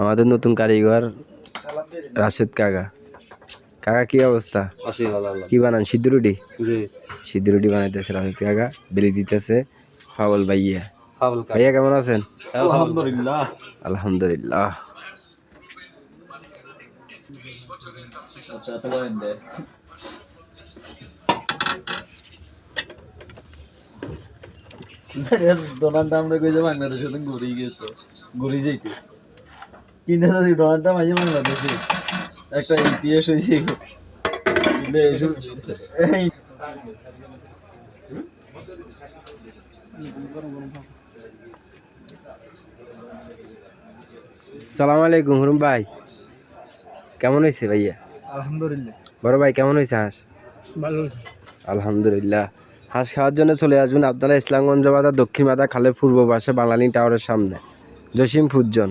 আমাদের নতুন কারিগর রাশেদ কাকা। কাকা কি অবস্থা? কি বানান? সিদ্ধ রুটি? সিদ্ধ রুটি বানাইতেছে রাশেদ কাকা। বেলি দিতেছে ফাউল ভাইয়া। ভাইয়া কেমন আছেন? আলহামদুলিল্লাহ। আলহামদুলিল্লাহ। আচ্ছা ডোনাল্ড ট্রাম্পে কইছে বাংলাদেশে ঘুরি গেছে। ঘুরি যাইতে আইছে বাংলাদেশে একটা ইতিহাস হয়েছে এই। সালাম আলাইকুম হুরুম ভাই। কেমন হয়েছে ভাইয়া? আলহামদুলিল্লাহ। বড় ভাই কেমন হয়েছে হাঁস? ভালো আলহামদুলিল্লাহ। হাঁস খাওয়ার জন্য চলে আসবেন আপনারা ইসলামগঞ্জ বাজার দক্ষিণ মাথা খালের পূর্ব পাশে বাংলালিন টাওয়ারের সামনে। জসিম ফুজ্জন